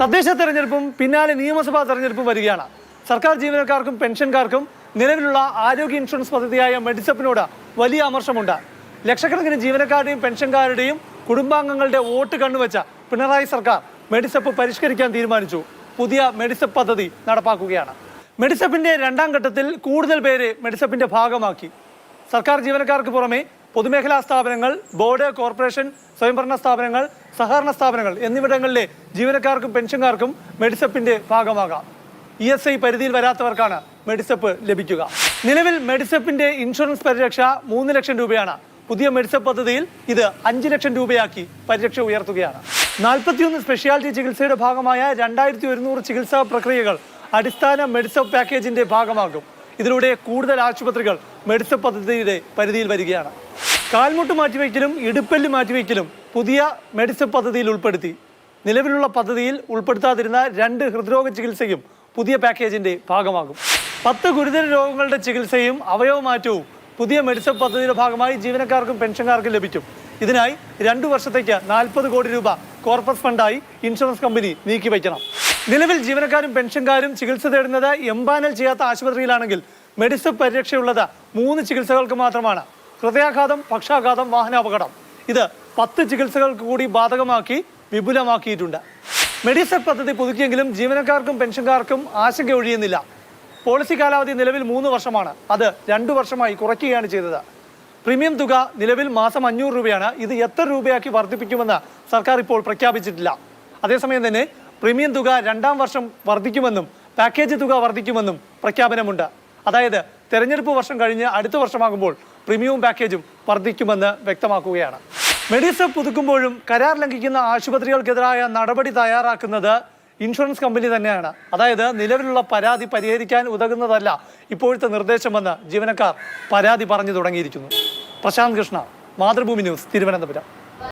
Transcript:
തദ്ദേശ തെരഞ്ഞെടുപ്പും പിന്നാലെ നിയമസഭാ തെരഞ്ഞെടുപ്പും വരികയാണ്. സർക്കാർ ജീവനക്കാർക്കും പെൻഷൻകാർക്കും നിലവിലുള്ള ആരോഗ്യ ഇൻഷുറൻസ് പദ്ധതിയായ മെഡിസപ്പിനോട് വലിയ അമർഷമുണ്ട്. ലക്ഷക്കണക്കിന് ജീവനക്കാരുടെയും പെൻഷൻകാരുടെയും കുടുംബാംഗങ്ങളുടെ വോട്ട് കണ്ണുവെച്ച പിണറായി സർക്കാർ മെഡിസപ്പ് പരിഷ്കരിക്കാൻ തീരുമാനിച്ചു. പുതിയ മെഡിസപ്പ് പദ്ധതി നടപ്പാക്കുകയാണ്. മെഡിസപ്പിന്റെ രണ്ടാം ഘട്ടത്തിൽ കൂടുതൽ പേരെ മെഡിസപ്പിന്റെ ഭാഗമാക്കി. സർക്കാർ ജീവനക്കാർക്ക് പുറമെ പൊതുമേഖലാ സ്ഥാപനങ്ങൾ ബോർഡ് കോർപ്പറേഷൻ സ്വയംഭരണ സ്ഥാപനങ്ങൾ സഹകരണ സ്ഥാപനങ്ങൾ എന്നിവിടങ്ങളിലെ ജീവനക്കാർക്കും പെൻഷൻകാർക്കും മെഡിസപ്പിന്റെ ഭാഗമാകാം. ഇ എസ് ഐ പരിധിയിൽ വരാത്തവർക്കാണ് മെഡിസപ്പ് ലഭിക്കുക. നിലവിൽ മെഡിസപ്പിന്റെ ഇൻഷുറൻസ് പരിരക്ഷ മൂന്ന് ലക്ഷം രൂപയാണ്. പുതിയ മെഡിസപ്പ് പദ്ധതിയിൽ ഇത് അഞ്ച് ലക്ഷം രൂപയാക്കി പരിരക്ഷ ഉയർത്തുകയാണ്. നാൽപ്പത്തിയൊന്ന് സ്പെഷ്യാലിറ്റി ചികിത്സയുടെ ഭാഗമായ രണ്ടായിരത്തി ഒരുന്നൂറ് ചികിത്സാ പ്രക്രിയകൾ അടിസ്ഥാന മെഡിസപ്പ് പാക്കേജിന്റെ ഭാഗമാകും. ഇതിലൂടെ കൂടുതൽ ആശുപത്രികൾ മെഡിസപ്പ് പദ്ധതിയുടെ പരിധിയിൽ വരികയാണ്. കാൽമുട്ട് മാറ്റിവെക്കലും ഇടുപ്പല്ല് മാറ്റിവെക്കലും പുതിയ മെഡിസിൻ പദ്ധതിയിൽ ഉൾപ്പെടുത്തി. നിലവിലുള്ള പദ്ധതിയിൽ ഉൾപ്പെടുത്താതിരുന്ന രണ്ട് ഹൃദ്രോഗ ചികിത്സയും പുതിയ പാക്കേജിന്റെ ഭാഗമാകും. പത്ത് ഗുരുതര രോഗങ്ങളുടെ ചികിത്സയും അവയവമാറ്റവും പുതിയ മെഡിസിൻ പദ്ധതിയുടെ ഭാഗമായി ജീവനക്കാർക്കും പെൻഷൻകാർക്കും ലഭിക്കും. ഇതിനായി രണ്ടു വർഷത്തേക്ക് നാൽപ്പത് കോടി രൂപ കോർപ്പസ് ഫണ്ടായി ഇൻഷുറൻസ് കമ്പനി നീക്കിവയ്ക്കണം നിലവിൽ ജീവനക്കാരും പെൻഷൻകാരും ചികിത്സ തേടുന്നത് എംപാനൽ ചെയ്യാത്ത ആശുപത്രിയിലാണെങ്കിൽ മെഡിസിൻ പരിരക്ഷയുള്ളത് മൂന്ന് ചികിത്സകൾക്ക് മാത്രമാണ്. ഹൃദയാഘാതം പക്ഷാഘാതം വാഹനാപകടം. ഇത് പത്ത് ചികിത്സകൾക്ക് കൂടി ബാധകമാക്കി വിപുലമാക്കിയിട്ടുണ്ട്. മെഡിസെപ്പ് പദ്ധതി പുതുക്കിയെങ്കിലും ജീവനക്കാർക്കും പെൻഷൻകാർക്കും ആശങ്ക ഒഴിയുന്നില്ല. പോളിസി കാലാവധി നിലവിൽ മൂന്ന് വർഷമാണ്. അത് രണ്ടു വർഷമായി കുറയ്ക്കുകയാണ് ചെയ്തത്. പ്രീമിയം തുക നിലവിൽ മാസം അഞ്ഞൂറ് രൂപയാണ്. ഇത് എത്ര രൂപയാക്കി വർദ്ധിപ്പിക്കുമെന്ന് സർക്കാർ ഇപ്പോൾ പ്രഖ്യാപിച്ചിട്ടില്ല. അതേസമയം തന്നെ പ്രീമിയം തുക രണ്ടാം വർഷം വർദ്ധിക്കുമെന്നും പാക്കേജ് തുക വർദ്ധിക്കുമെന്നും പ്രഖ്യാപനമുണ്ട്. അതായത് തെരഞ്ഞെടുപ്പ് വർഷം കഴിഞ്ഞ് അടുത്ത വർഷമാകുമ്പോൾ പ്രീമിയം പാക്കേജും വർദ്ധിക്കുമെന്ന് വ്യക്തമാക്കുകയാണ്. മെഡിസപ്പ് പുതുക്കുമ്പോഴും കരാർ ലംഘിക്കുന്ന ആശുപത്രികൾക്കെതിരായ നടപടി തയ്യാറാക്കുന്നത് ഇൻഷുറൻസ് കമ്പനി തന്നെയാണ്. അതായത് നിലവിലുള്ള പരാതി പരിഹരിക്കാൻ ഉതകുന്നതല്ല ഇപ്പോഴത്തെ നിർദ്ദേശമെന്ന് ജീവനക്കാർ പരാതി പറഞ്ഞു തുടങ്ങിയിരിക്കുന്നു. പ്രശാന്ത് കൃഷ്ണ മാതൃഭൂമി ന്യൂസ് തിരുവനന്തപുരം.